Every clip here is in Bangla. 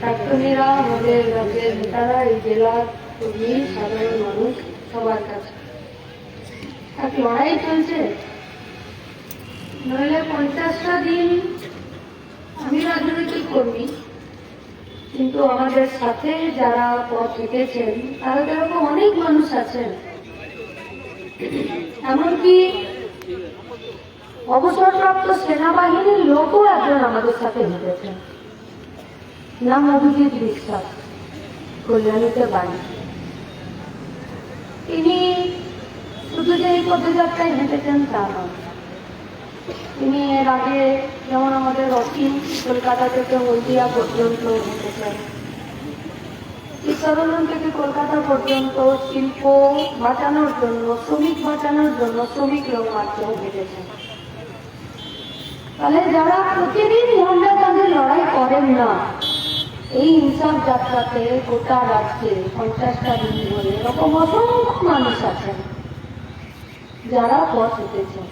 ডাক্তারেরা আমাদের রাজ্যের নেতারা এই জেলার কর্মী সাধারণ মানুষ সবার কাছে এক লড়াই চলছে নইলে পঞ্চাশটা দিন আমি রাজনৈতিক কর্মী কিন্তু আমাদের সাথে যারা পথ হেঁটেছেন তারা এরকম অনেক মানুষ আছেন এমনকি অবসরপ্রাপ্ত সেনাবাহিনীর লোকও একজন আমাদের সাথে হেঁটেছেন নাম অভিজিৎ বিশ্বাস কল্যাণীতে বাড়ি তিনি শুধু যে এই পদযাত্রায় হেঁটেছেন তা নয়। তিনি এর আগে যেমন আমাদের অসীম কলকাতা থেকে হলদিয়া পর্যন্ত হেঁটেছেন ঈশ্বরলন থেকে কলকাতা পর্যন্ত শিল্প বাঁচানোর জন্য, শ্রমিক বাঁচানোর জন্য শ্রমিক লোক মাত্রেও হেঁটেছেন। তাহলে যারা প্রতিদিন মহিলা তাদের লড়াই করেন না এই ইনসাফ যাত্রাতে গোটা রাজ্যে পঞ্চাশটা দিন ধরে এরকম অসংখ্য মানুষ আছেন যারা পথ হেঁটেছেন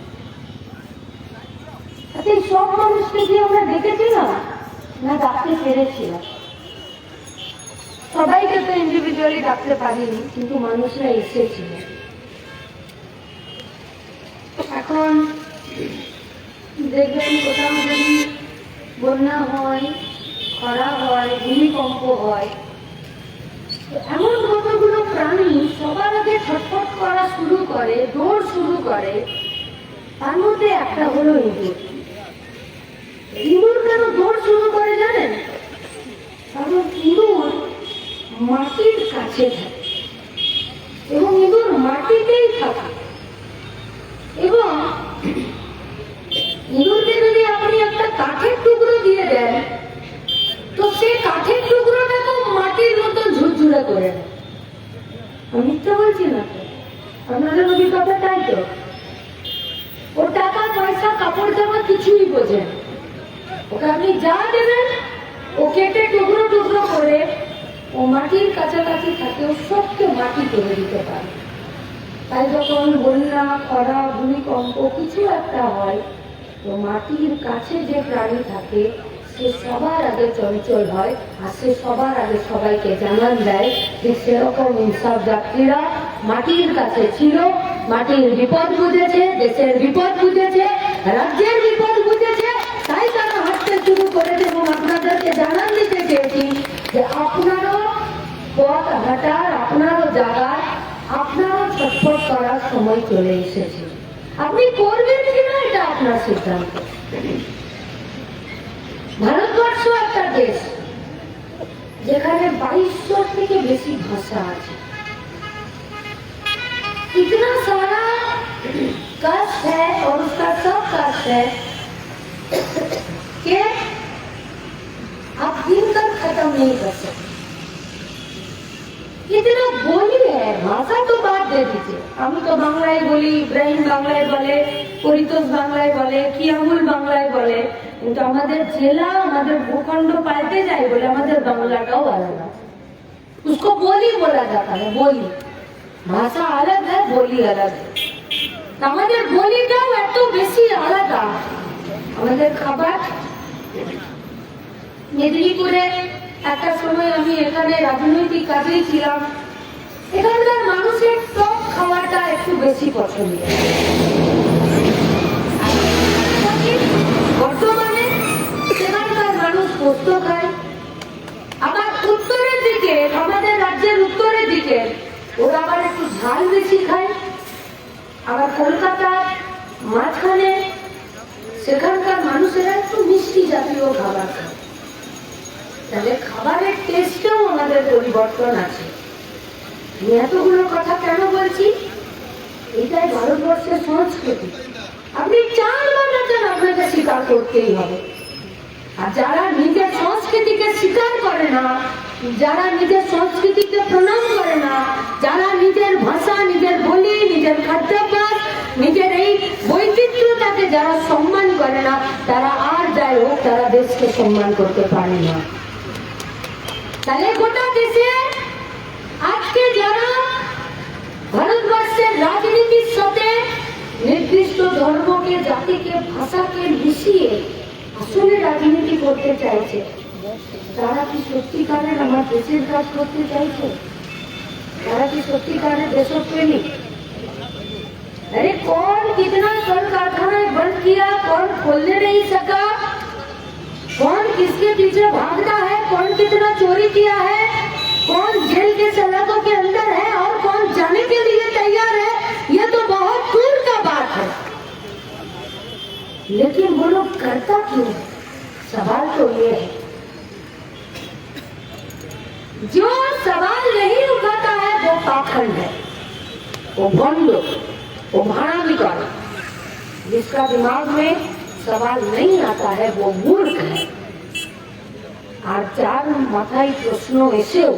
আচ্ছা সব মানুষকে কি আমরা দেখেছিলাম? না ডাকতে পেরেছিলাম? সবাইকে তো ইন্ডিভিজুয়ালি ডাকতে পারিনি, কিন্তু মানুষরা এসেছিল এখন দেখবেন কোথাও যদি বন্যা হয় খরা হয়, ভূমিকম্প হয়। এমন কতগুলো প্রাণী সবার আগে ছটফট করা শুরু করে, দৌড় শুরু করে। তার মধ্যে একটা হলো ইঁদুর। ইঁদুর কেন দৌড় শুরু করে জানেন? কারণ ইঁদুর মাটির কাছে থাকে। এবং ইঁদুর মাটিতেই থাকে। এবং ইঁদুরকে যদি আপনি একটা কাঠের টুকরো দিয়ে দেন মাটি করে দিতে পারে। তাই যখন বন্যা, খরা, ভূমিকম্প কিছু একটা হয়, তো মাটির কাছে যে প্রাণী থাকে সে সবার আগে চঞ্চল হয় আর সে সবার আগে সবাইকে জানান দেয় যে সেরকম ইনসাফ যাত্রীরা মাটির কাছে ছিল, মাটির বিপদ বুঝেছে, দেশের বিপদ বুঝেছে, রাজ্যের বিপদ বুঝেছে, তাই তারা হাঁটতে শুরু করেছে এবং আপনাদেরকে জানান দিতে চেয়েছি যে আপনারও পথ হাঁটার, আপনারও জাগার আপনারও ছটফট করার সময় চলে এসেছে। আপনি করবেন কিনা এটা আপনার সিদ্ধান্ত? ভারতবর্ষ একটা দেশ যেখানে বাইশশো থেকে বেশি ভাষা আছে इतना सारा कष्ट है और उसका सब कष्ट है कि आप दिन तक खत्म नहीं कर सकते इतना बोली है ভাষা তো বাদ দিয়ে দিচ্ছে আমি তো বাংলায় বলি ইব্রাহিম বাংলায় বলে পরিতোষ বাংলায় বলে কিয়ামুল বাংলায় বলে কিন্তু আমাদের জেলা আমাদের ভূখণ্ড পাল্টে যায় বলে আমাদের বাংলাটাও আলাদা उसको बोली बोला जाता है बोली ভাষা আলাদা है बोली अलग है তা আমাদের বলিটাও এত বেশি আলাদা আমাদের খাবার মেদিনীপুরে একটা সময় আমি এখানে রাজনৈতিক কাজেই ছিলাম এখানকার মানুষের টক খাওয়াটা একটু বেশি পছন্দ বর্তমানে সেখানকার মানুষ পোস্ত খায় আবার উত্তরের দিকে, আমাদের রাজ্যের উত্তরের দিকে, ওরা আবার একটু ঝাল বেশি খায়। আবার কলকাতার মাঝখানে সেখানকার মানুষেরা একটু মিষ্টি জাতীয় খাবার খায়। তাহলে খাবারের টেস্টেও আমাদের পরিবর্তন আছে। আমি এতগুলো কথা কেন বলছি? এটাই ভারতবর্ষের সংস্কৃতি। আপনি চার বানাচ্ছেন আপনাকে স্বীকার করতেই হবে। আর যারা নিজের সংস্কৃতিকে স্বীকার করে না, যারা নিজের সংস্কৃতিকে প্রণাম করে না, যারা নিজের ভাষা, নিজের বলি, নিজের খাদ্যাভ্যাস, নিজের এই বৈচিত্র্যতাকে যারা সম্মান করে না, তারা আর যাই হোক, তারা দেশকে সম্মান করতে পারে না। তাহলে গোটা দেশে আজকে যারা ভারতবর্ষের রাজনীতির সাথে নির্দিষ্ট ধর্মকে, জাতিকে, ভাষাকে মিশিয়ে আসলে রাজনীতি করতে চাইছে তারা কি সত্যিকারের আমার দেশের কাজ করতে চাইছে तारा की सत्यकार है देशप्रेमी अरे कौन कितना कल कारखाना बंद किया कौन खोलने नहीं सका कौन किसके पीछे भागता है कौन कितना चोरी किया है कौन जेल के सलाखों के अंदर है और कौन जाने के लिए तैयार है लेकिन वो लोग करता क्यों है? सवाल तो ये है जो सवाल नहीं उठाता है वो पाखंड है वो भंड वो भाड़ा भी कर जिसका दिमाग में सवाल नहीं आता है वो मूर्ख है আর যার মাথায় প্রশ্ন এসেও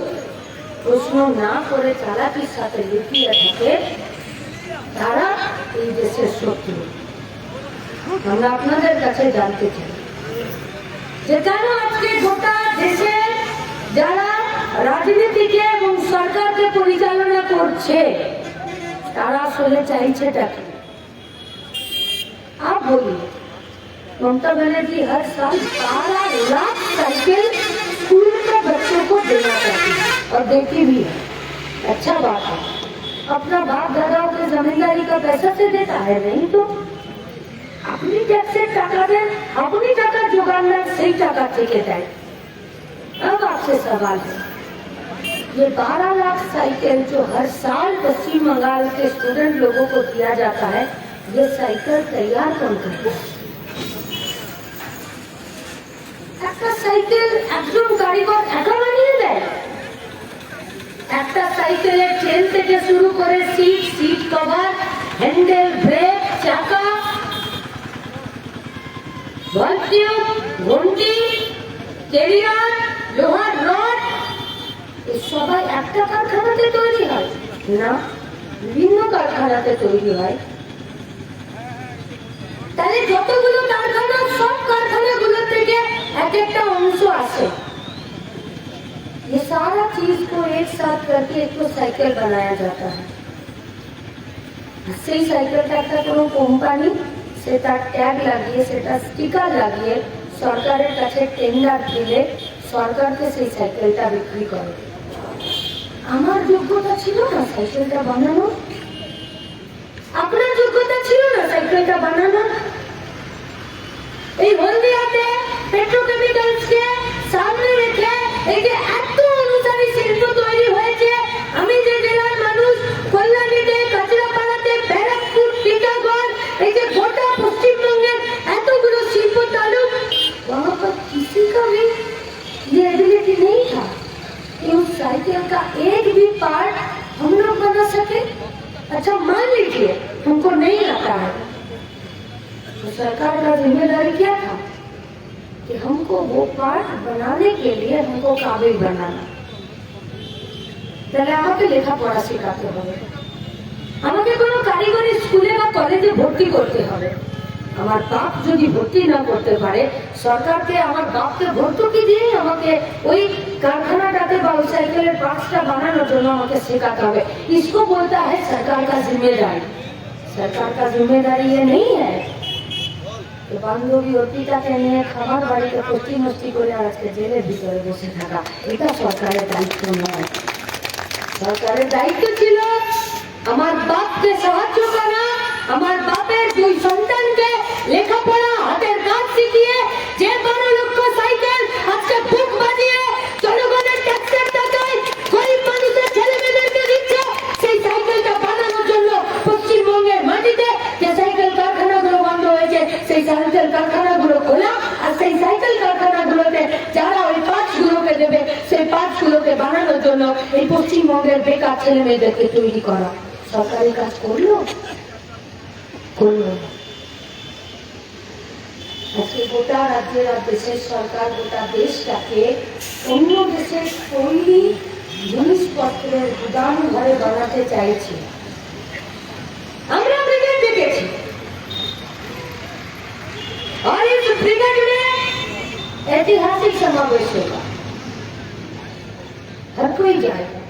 প্রশ্ন না করে চালাকির সাথে লুকিয়ে থাকে তারা এই দেশের শত্রু আমরা আপনাদের কাছে জানতে চাই যে কেন আজকে গোটা দেশে যারা রাজনীতিকে এবং সরকারকে পরিচালনা করছে তারা আসলে চাইছেটা কি आप बोलिए ममता बनर्जी हर साल बारह लाख साइकिल स्कूल के बच्चों को देना चाहती है और देती भी है अच्छा बात है अपना बाप दादाओं के जमींदारी का पैसा से देता है नहीं तो আপনি ট্যাক্সের টাকা দেন আপনি টাকা জোগান দেন সেই টাকা থেকে দেয় अब आपसे सवाल है ये 12 लाख साइकिल जो हर साल पश्चिम बंगाल के स्टूडेंट लोगों को दिया जाता है ये साइकिल तैयार कौन करता है একটা সাইকেল একজন কারিগর একা বানিয়ে দেয় একটা সাইকেলের চেন থেকে শুরু করে seat seat cover handle brake চাকা ভলটিউব ঘন্টি কেরিয়ার লোহার রড এই সবাই একটা কারখানাতে তৈরি হয় না বিভিন্ন কারখানাতে তৈরি হয় তাহলে যতগুলো কারখানা সব কারখানাগুলো থেকে এক একটা অংশ আসে ये सारा चीज को एक साथ करके एक तो साइकिल बनाया जाता है সেই সাইকেলটা একটা কোনো কোম্পানি সে তার ট্যাগ লাগিয়ে, সেটা স্টিকার লাগিয়ে সরকারের কাছে টেন্ডার দিলে সরকারকে সেই সাইকেলটা বিক্রি করে। আমার যোগ্যতা ছিল না সাইকেলটা বানানো। আপনার যোগ্যতা ছিল না সাইকেলটা বানানো। এই হলদিয়াতে পেট্রোকেমিক্যালসকে সামনে রেখে এই का एक भी पार्ट हम लोग बना सके अच्छा मान लीजिए हमको नहीं आता है तो सरकार का जिम्मेदारी क्या था कि हमको वो पार्ट बनाने के लिए हमको काबिल बनाना তাহলে আমাকে লেখাপড়া শেখাতে হবে আমাকে কোনো কারিগরি স্কুলে বা কলেজে ভর্তি করতে হবে আমার বাপ যদি ভর্তি না করতে পারে সরকারকে আমার বাপকে ভর্তুকি দিয়ে আমাকে ওই কারখানাটাতে বা ওই সাইকেলের পার্টসটা বানানোর জন্য আমাকে শেখাতে হবে इसको बोलता है सरकार का जिम्मेदारी सरकार का जिम्मेदारी ये नहीं है তো বান্ধবী অর্পিতাকে নিয়ে খাবার বাড়িতে কষ্টি মস্তি করে আর আজকে জেলের ভিতরে বসে থাকা এটা সরকারের দায়িত্ব নয় সরকারের দায়িত্ব ছিল আমার বাপকে সাহায্য করা আমার বাপের দুই সন্তানকে লেখাপড়া হাতের কাজ শিখিয়ে যে বারো লক্ষ সাইকেল আজকে বুক বাজিয়ে জনগণের ট্যাক্সের টাকায় গরিব মানুষের ছেলে মেয়েদেরকে দিচ্ছে, সেই সাইকেলটা বানানোর জন্য পশ্চিমবঙ্গের মাটিতে যে সাইকেল কারখানাগুলো বন্ধ হয়েছে, সেই সাইকেল কারখানাগুলো খোলা আর সেই সাইকেল কারখানাগুলোতে যারা ওই পার্টসগুলোকে দেবে, সেই পার্টসগুলোকে বানানোর জন্য এই পশ্চিমবঙ্গের বেকার ছেলে মেয়েদেরকে তৈরি করা। সরকারি কাজ করল? করলো না। আজকে গোটা রাজ্যের আর দেশের সরকার গোটা দেশটাকে অন্য দেশের তৈরি জিনিসপত্রের গুদাম ঘরে বানাতে চাইছে আমরা ব্রিগেড দেখেছি और इस ब्रिगेड में ऐतिहासिक समावेश होगा हर कोई जाएगा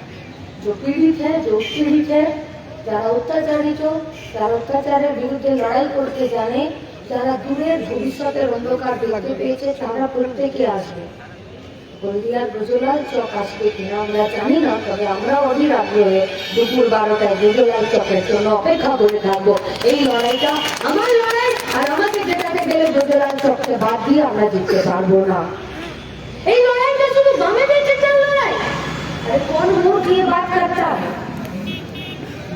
जो पीड़ित है जो पीड़ित है যারা অত্যাচারিত, যারা অত্যাচারের বিরুদ্ধে লড়াই করতে জানে, যারা দূরের ভবিষ্যতের অন্ধকার দেখতে পেয়েছে, তারা প্রত্যেকে আসবে। হলদিয়ার চক আসবে কিনা আমরা জানি না, তবে আমরা অধীর আগ্রহে দুপুর বারোটায় চকের জন্য অপেক্ষা করে থাকব। এই লড়াইটা আমার লড়াই, আর আমাকে গেলে চককে বাদ দিয়ে আমরা জিততে পারব না। এই লড়াইটা শুধু বামেদের জেতার লড়াই। আরে কোন মুখ দিয়ে হবে?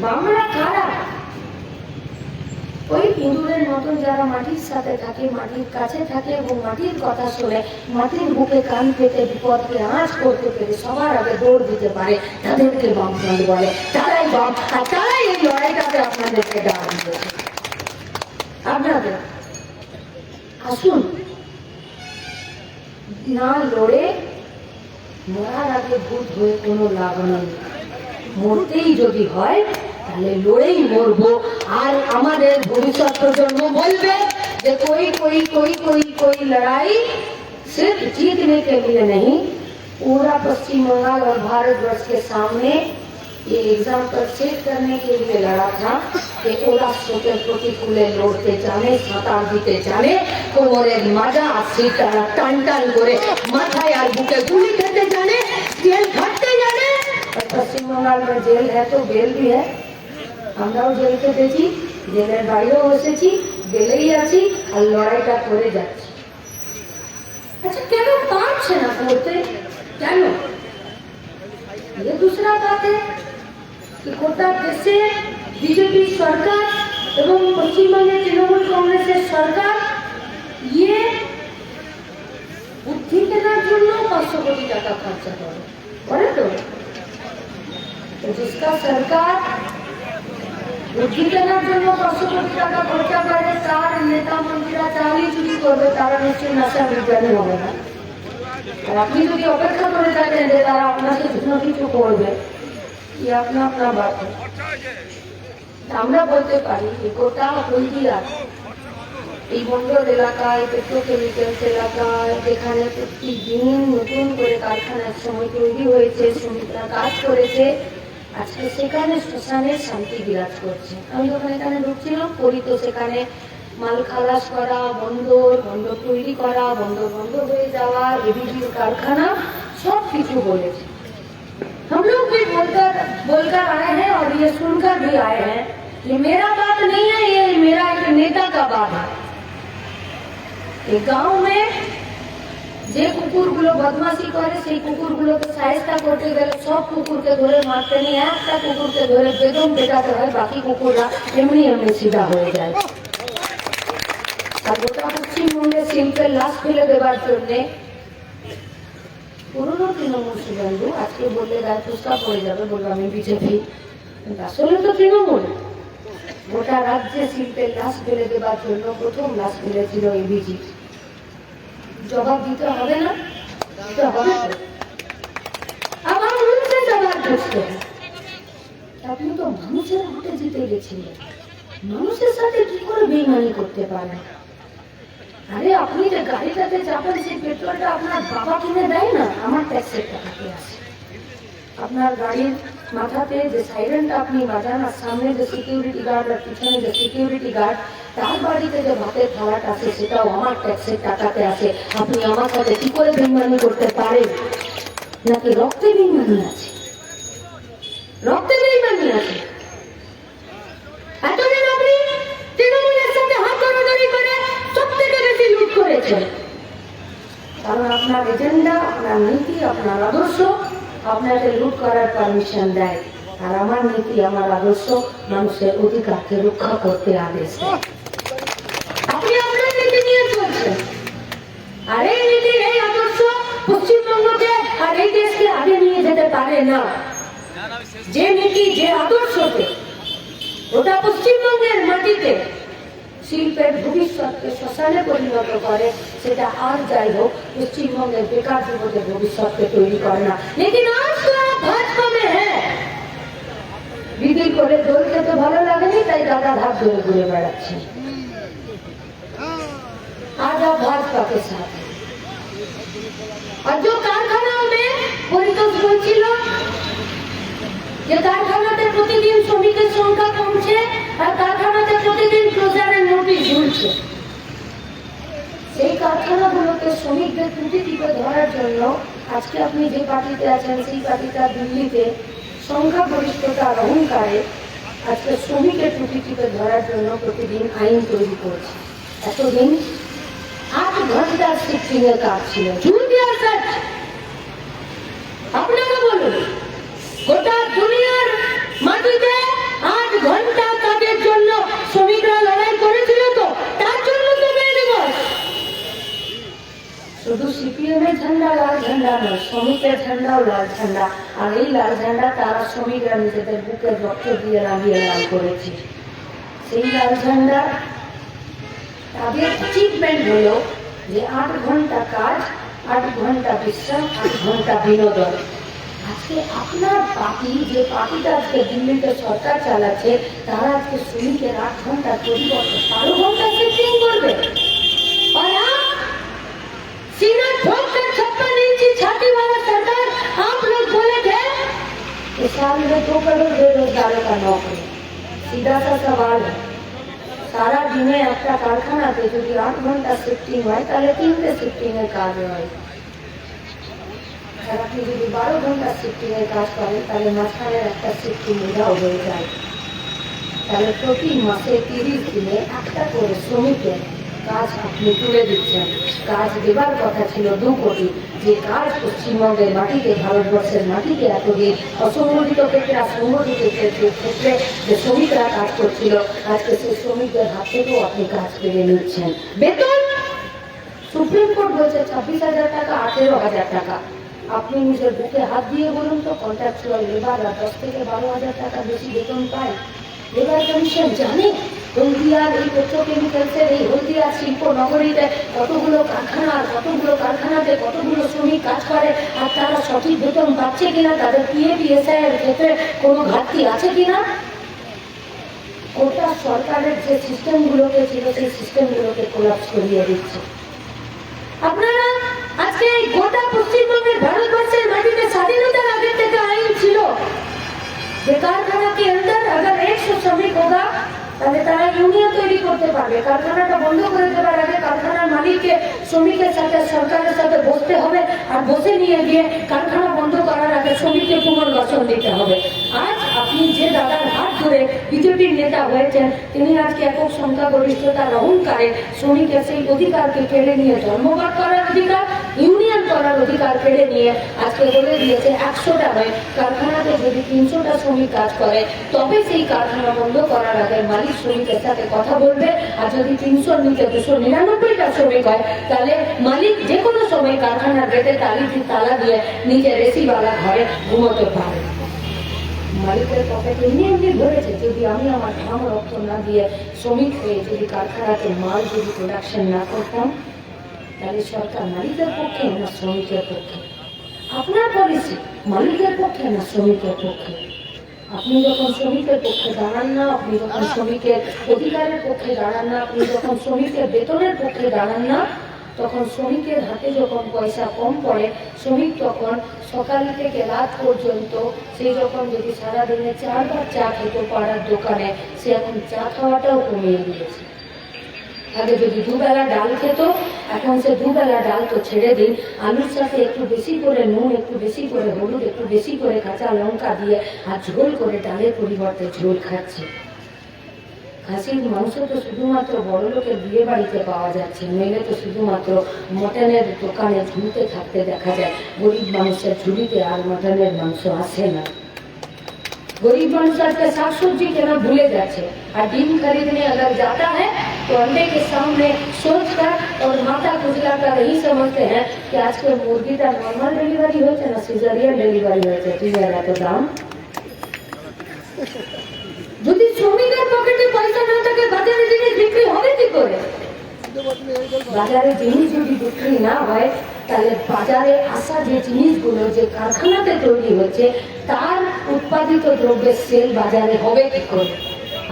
বামরা কারা? ওই ইঁদুরের মতন যারা মাটির সাথে থাকে, মাটির কাছে থাকে এবং মাটির কথা শুনে মাটির বুকে কান পেতে বিপদকে আঁচ করতে পেরে সবার আগে দৌড় দিতে পারে, তাদেরকে বামফ্রন্ট বলে। তারাই বাম, আর তারাই এই লড়াইটাতে আপনাদেরকে দিয়েছে আপনাদের, আসুন, না লড়ে মরার আগে ভূত হয়ে কোনো লাভ নেই। মরতেই যদি হয় তাহলে লড়েই মরবো আর আমাদের ভবিষ্যৎ প্রজন্ম বলবে যে कोई कोई कोई कोई कोई लड़ाई सिर्फ जीतने के लिए नहीं पूरा पश्चिम बंगाल और भारतवर्ष के सामने ये एग्जाम्पल सेट करने के लिए लड़ा था कि ওরা স্রোতের প্রতিকূলে লড়তে জানে সাঁতার দিতে জানে কোমরের মাজা আর সিটারা টান টান করে মাথায় আর বুকে গুলি খেতে জানে তেল খাটতে জানে और पश्चिम बंगाल में जेल है तो बेल भी है আমরাও জেল খেটেছি জেলের বাইরেও এসেছি বেলেই আছি আর লড়াইটা করে যাচ্ছি আচ্ছা কেন পারছে না করতে কেন ये दूसरा बात है कि গোটা দেশে বিজেপি সরকার এবং পশ্চিমবঙ্গের তৃণমূল কংগ্রেসের সরকার ইয়ে বুদ্ধি কেনার জন্য পাঁচশো কোটি টাকা খরচা করে করে তো তো जिसका सरकार আমরা বলতে পারি গোটা হলদিয়া এই বন্দর এলাকায় পেট্রোকেমিক্যালস এলাকায়, যেখানে প্রতিদিন নতুন করে কারখানার সময় তৈরি হয়েছে, শ্রমিকরা কাজ করেছে আজকে সেখানে শ্মশানের শান্তি বিরাজ করছে আমি যখন এখানে ঢুকছিলাম করি তো সেখানে মাল খালাস করা বন্দর বন্দর তৈরি করা বন্দর বন্ধ হয়ে যাওয়া এবিডির কারখানা সব কিছু বলেছে हम लोग भी बोलकर बोलकर आए हैं और ये सुनकर भी आए हैं ये मेरा बात नहीं है ये मेरा एक नेता का बात है এই গাঁও মে যে কুকুরগুলো বদমাশি করে, সেই কুকুরগুলোকে সাহেস্তা করতে গেলে সব কুকুরকে ধরে মারতে নিয়ে একটা কুকুরকে ধরে বেদম পেটাতে হয়, বাকি কুকুররা এমনি এমনি সিধা হয়ে যায়। আর গোটা পশ্চিমবঙ্গে শিল্পের লাশ ফেলে দেবার জন্যে পুরনো তৃণমূল শুভেন্দু আজকে বললে গায়ে ফুসকা পড়ে যাবে বলব আমি বিজেপি। আসলে তো তৃণমূল। গোটা রাজ্যে শিল্পের লাশ ফেলে দেবার জন্য প্রথম লাশ ফেলেছিল এবিজি। জবাব দিতে হবে না। আরে, আপনি যে গাড়িটাতে পেট্রোলটা আপনার বাবা কিনে দেয় না? আমার আপনার গাড়ির মাথাতে যে সাইরেনটা আপনি বাজান, আর সামনে যে সিকিউরিটি গার্ড আর পিছনে যে সিকিউরিটি গার্ড তার বাড়িতে যে ভাতের থালাটা আছে, সেটাও আমার ট্যাক্সের টাকাতে আছে। আপনি আমার সাথে কি করে বেইমানি করতে পারেন? নাকি রক্তে বেইমানি আছে? রক্তে বেইমানি আছে? করেছেন। আপনার এজেন্ডা নীতি, আপনার আপনাকে লুট করার পারমিশন দেয়। আর আমার নীতি, আমার আদর্শ মানুষের অধিকারকে রক্ষা করতে আদেশ দেয় আপনি আপনার নীতি নিয়ে চলছেন আর এই নীতির এই আদর্শ পশ্চিমবঙ্গকে আর এই দেশকে আগে নিয়ে যেতে পারে না। যে নীতি যে আদর্শকে, ওটা পশ্চিমবঙ্গের মাটিতে শিল্পের ভবিষ্যৎকে শ্মশানে পরিণত করে, সেটা আর যাই হোক, পশ্চিমবঙ্গের বেকার যুবকের ভবিষ্যৎকে তৈরি করে না। লেকিন আজ হ্যাঁ? করে দোল তো ভালো লাগেনি, তাই দাদা ভাব ধরে ঘুরে বেড়াচ্ছি। आज आप भाजपा के साथ हैं। और जो कारखानाओं में পরিতোষ বলছিল যে কারখানাতে প্রতিদিন শ্রমিকের সংখ্যা কমছে আর কারখানাতে প্রতিদিন ক্লোজারের নোটিশ ঝুলছে সেই কারখানাগুলোতে শ্রমিকদের ত্রুটি টিপে ধরার জন্য আজকে আপনি যে পার্টিতে আছেন সেই পার্টিটা দিল্লিতে সংখ্যাগরিষ্ঠতার অহংকারে আজকে শ্রমিকের টুপি টিপে ধরার জন্য প্রতিদিন আইন তৈরি করছে এতদিন আট ঘণ্টা কাজ ছিল। জুনিয়র সার্চ আপনারা বলুন, গোটা দুনিয়ার মাটিতে আট ঘণ্টা কাজের জন্য শ্রমিকরা লড়াই করেছিল তো? তার জন্য তো মে দিবস শুধু সিপিএম ঝান্ডা, লাল ঝান্ডা নয় শ্রমিকের ঝান্ডাও লাল ঝান্ডা। আর এই লাল ঝান্ডা তারা শ্রমিকরা নিজেদের বুকে রক্ত দিয়ে লাগিয়ে লাল করেছে। সেই লাল ঝান্ডা তাদের অ্যাচিভমেন্ট হলো যে আট ঘন্টা কাজ আট ঘন্টা বিশ্রাম আট ঘন্টা বিনোদন আজকে আপনার পার্টি যে পার্টিটা আজকে দিল্লিতে সরকার চালাচ্ছে তারা আজকে শ্রমিকের আট ঘন্টার পরিবর্তে বারো ঘন্টা শিফটিং করবে और आप सीना ठोक कर छप्पन इंची छाती वाला सरकार आप लोग बोले थे कि साल में दो करोड़ बेरोजगारों का नौकरी सीधा सा सवाल है সারা দিনে একটা কারখানাতে যদি আট ঘণ্টা শিফটিং হয়, তাহলে তিনটে শিফটিং এর কাজ হয়। আপনি যদি বারো ঘণ্টা শিফটিং এর কাজ করেন, তাহলে মাঝখানে একটা শিফটিং এটাও হয়ে যায়। তাহলে প্রতি মাসে তিরিশ দিনে একটা করে শ্রমিকের কাজ আপনি তুলে দিচ্ছেন। কাজ দেবার কথা ছিল দু কোটি। যে কাজ পশ্চিমবঙ্গের মাটিতে, ভারতবর্ষের মাটিতে এতদিন অসংগঠিত ক্ষেত্রে আর সংগঠিত ক্ষেত্রে যে শ্রমিকরা কাজ করছিল, আজকে সেই শ্রমিকদের হাত থেকেও আপনি কাজ কেড়ে নিচ্ছেন। বেতন? সুপ্রিম কোর্ট বলছে ছাব্বিশ হাজার টাকা, আঠেরো হাজার টাকা। আপনি নিজের বুকে হাত দিয়ে বলুন তো কন্ট্রাকচুয়াল লেবাররা দশ থেকে বারো হাজার টাকা বেশি বেতন পায়। লেবার কমিশন জানে হলদিয়ার এই পেট্রোকেমিক্যালসের এই হলদিয়া শিল্প নগরীতে কতগুলো কারখানা আর কতগুলো কারখানাতে কতগুলো শ্রমিক কাজ করে আর তারা সঠিক বেতন পাচ্ছে কিনা তাদের পিএ পিএসআই এর ক্ষেত্রে কোনো ঘাটতি আছে কিনা গোটা সরকারের যে সিস্টেমগুলোকে ছিল সেই সিস্টেমগুলোকে কোলাপস করিয়ে দিচ্ছে আপনারা আজকে এই গোটা পশ্চিমবঙ্গের ভারতবর্ষের মাটিতে স্বাধীনতার আগে থেকে আইন ছিল যে कारखाना के अंदर अगर 100 শ্রমিক होगा তাহলে তারা ইউনিয়ন তৈরি করতে পারবে। কারখানাটা বন্ধ করে দেওয়ার আগে কারখানার মালিককে, শ্রমিকের সাথে, সরকারের সাথে বসতে হবে আর বসে নিয়ে গিয়ে কারখানা বন্ধ করার আগে শ্রমিককে পুনর্বাসন দিতে হবে। আজ আপনি যে দাদার হাত ধরে বিজেপির নেতা হয়েছেন। তিনি আজকে একক সংখ্যাগরিষ্ঠতার অহংকারে শ্রমিকের সেই অধিকারকে কেড়ে নিয়ে ধর্মঘট করার অধিকার ইউনিয়ন করার অধিকার কেড়ে নিয়ে আজকে বলে দিয়েছে একশোটা নয়, কারখানাতে যদি তিনশোটা শ্রমিক কাজ করে, তবে সেই কারখানা বন্ধ করার আগে মালিক শ্রমিকের সাথে কথা বলবে। আর যদি তিনশোর নিচে দুশো নিরানব্বইটা শ্রমিক হয়, তাহলে মালিক যে কোনো সময় কারখানার গেটে তালি তালা দিয়ে নিজের এসিওয়ালা ঘরে ঘুমোতে পারে। মালিকের পকেটে এমনি এমনি ধরেছে, যদি আমি আমার ঘাম রক্ত না দিয়ে শ্রমিক হয়ে যদি কারখানাতে মাল যদি প্রোডাকশন না করতাম, তাহলে সরকার মালিকের পক্ষে না শ্রমিকের পক্ষে? আপনার পলিসি মালিকের পক্ষে না শ্রমিকের পক্ষে? আপনি যখন শ্রমিকের পক্ষে দাঁড়ান না, আপনি যখন শ্রমিকের অধিকারের পক্ষে দাঁড়ান না, আপনি যখন শ্রমিকের বেতনের পক্ষে দাঁড়ান না তখন শ্রমিকের হাতে যখন পয়সা কম পড়ে, শ্রমিক তখন সকাল থেকে রাত পর্যন্ত সে যখন যদি সারাদিনে চারবার চা খেতে পাড়ার দোকানে, সে এখন চা খাওয়াটাও কমিয়ে দিয়েছে। আগে যদি দুবেলা ডাল খেত, এখন সে দুবেলা ডাল তো ছেড়ে দিন আলুর সাথে একটু বেশি করে নুন, একটু বেশি করে হলুদ, একটু বেশি করে কাঁচা লঙ্কা দিয়ে আর ঝোল করে ডালের পরিবর্তে ঝোল খাচ্ছে। খাসির মাংস তো শুধুমাত্র বড় লোকের বিয়ে বাড়িতে পাওয়া যাচ্ছে নইলে তো শুধুমাত্র মটনের দোকানে ঝুলতে থাকতে দেখা যায় গরিব মানুষের ঝুলিতে আর মটনের মাংস আসে না गरीब मानुष आज का साग सब्जी केना भूले जाते और डिम खरीदने अगर जाता है तो अंडे के सामने सोच कर और माथा खुजला कर यही समझते हैं कि आज के मुर्गी का नॉर्मल डिलीवरी होते ना सिजरियन डिलीवरी होते ठीक है तो दाम যদি শ্রমিকের পকেটে পয়সা না থাকে, বাজারে জিনিস বিক্রি হবে কি করে? বাজারে জিনিস যদি বিক্রি না হয়, তাহলে বাজারে আসা যে জিনিসগুলো, যে কারখানাতে তৈরি হচ্ছে, তার উৎপাদিত দ্রব্যের সেল বাজারে হবে কি করে?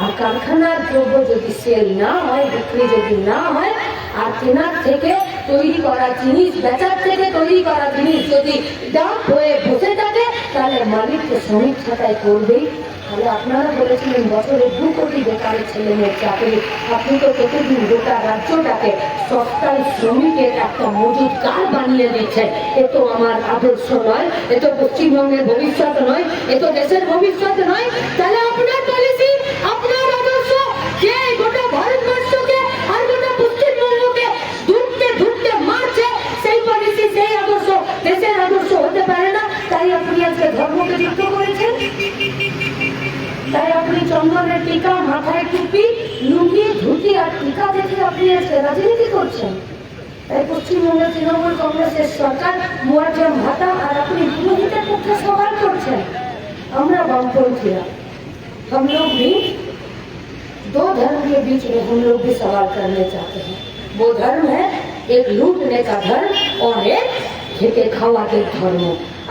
আর কারখানার দ্রব্য যদি সেল না হয়, বিক্রি যদি না হয়, আর কেনার থেকে তৈরি করা জিনিস, বেচার থেকে তৈরি করা জিনিস যদি ডাম্প হয়ে বসে থাকে, তাহলে মালিক তো শ্রমিক ছাঁটাই করবেই। তাহলে আপনারা বলেছিলেন, বছরে দু কোটি বেকারের ছেলে মেয়ের চাকরি। আপনি তো প্রতিদিন গোটা রাজ্যটাকে সস্তায় শ্রমিকের একটা মজুদ কার বানিয়ে দিচ্ছেন? এ তো আমার আদর্শ নয়, এ তো পশ্চিমবঙ্গের ভবিষ্যৎ নয়, এ তো দেশের ভবিষ্যৎ নয়। তাহলে আপনার পলিসি আপনার আদর্শ, যে গোটা ভারতবর্ষকে আর গোটা পশ্চিমবঙ্গকে ধুঁকতে ধুঁকতে মারছে, সেই পলিসি সেই আদর্শ, দেশের আদর্শ হতে পারে না। তাই আপনি আজকে ধর্মকে আপনি চন্দনের টিকা মাথায় টুপি লুঙ্গি ধুতি আর টিকা দেখে আপনি আজকে রাজনীতি করছেন তাই পশ্চিমবঙ্গে তৃণমূল কংগ্রেসের সরকার মুয়াজ্জম ভাতা আর আপনি বিরোধীদের পক্ষে সওয়াল করছেন আমরা বামপন্থীরা हम लोग भी दो धर्म के बीच में हम लोग भी सवाल करने चाहते हैं वो धर्म है एक लूटने का धर्म और एक খেটে খাওয়াদের ধর্ম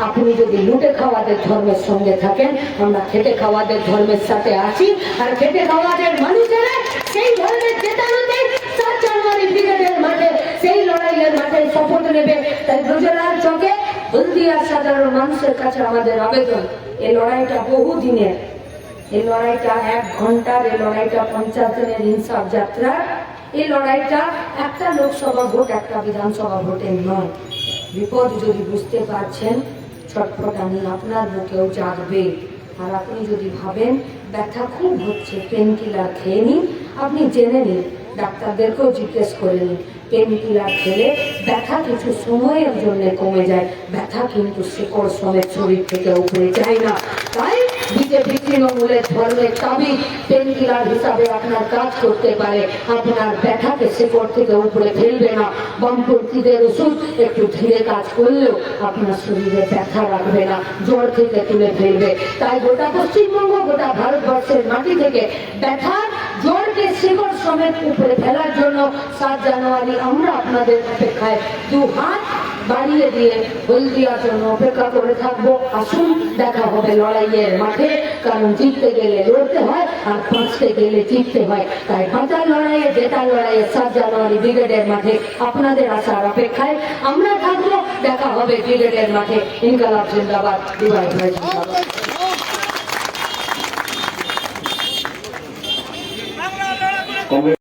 আপনি যদি লুটে খাওয়াদের ধর্মের সঙ্গে থাকেন, আমরা খেটে খাওয়াদের ধর্মের সাথে আছি আর খেটে খাওয়াদের মানুষেরা সেই ধর্মের জেতানোতে সাত জানুয়ারি ব্রিগেডের মাঠে, সেই লড়াইয়ের মাঠে শপথ নেবে। তাই ব্রজলাল চকে হলদিয়ার সাধারণ মানুষের কাছে আমাদের আবেদন এই লড়াইটা বহু দিনের এই লড়াইটা এক ঘণ্টার এই লড়াইটা পঞ্চাশ দিনের ইনসাফ যাত্রা। এই লড়াইটা একটা লোকসভা ভোট, একটা বিধানসভা ভোটের নয়। বিপদ যদি বুঝতে পারছেন ছটফটানি আপনার বুকেও জাগবে। আর আপনি যদি ভাবেন ব্যথা খুব হচ্ছে পেন কিলার খেয়ে নিন, আপনি জেনে নিন, ডাক্তারদেরকেও জিজ্ঞেস করে নিন। পেন কিলার খেলে ব্যথা কিছু সময়ের জন্য কমে যায়, ব্যথা কিন্তু শিকড় সমেত শরীর থেকে উপরে যায় না। তাই বিজেপি তৃণমূলের ধর্মের তাবিজ পেন কিলার হিসাবে আপনার কাজ করতে পারে, আপনার ব্যথাকে শেকড় থেকে উপরে ফেলবে না। বামপন্থীদের ওষুধ একটু ধীরে কাজ করলেও আপনার শরীরে ব্যথা রাখবে না, জ্বর থেকে তুলে ফেলবে। তাই গোটা পশ্চিমবঙ্গ, গোটা ভারতবর্ষের মাটি থেকে ব্যথা, জ্বরকে শিকড় সমেত উপরে ফেলার জন্য সাত জানুয়ারি আমরা আপনাদের অপেক্ষায় দু হাত বাড়িয়ে দিয়ে হলদিয়ার জন্য অপেক্ষা করে থাকব। আসুন, দেখা হবে লড়াইয়ের মাঠে। কারণ জিততে গেলে লড়তে হয় আর বাঁচতে গেলে জিততে হয়। তাই বাঁচার লড়াইয়ে, জেতার লড়াইয়ে সাত জানুয়ারি ব্রিগেডের মাঠে। আপনাদের আসার অপেক্ষায় আমরা থাকব। দেখা হবে ব্রিগেডের মাঠে। ইনকালাব জিন্দাবাদ। দিবাই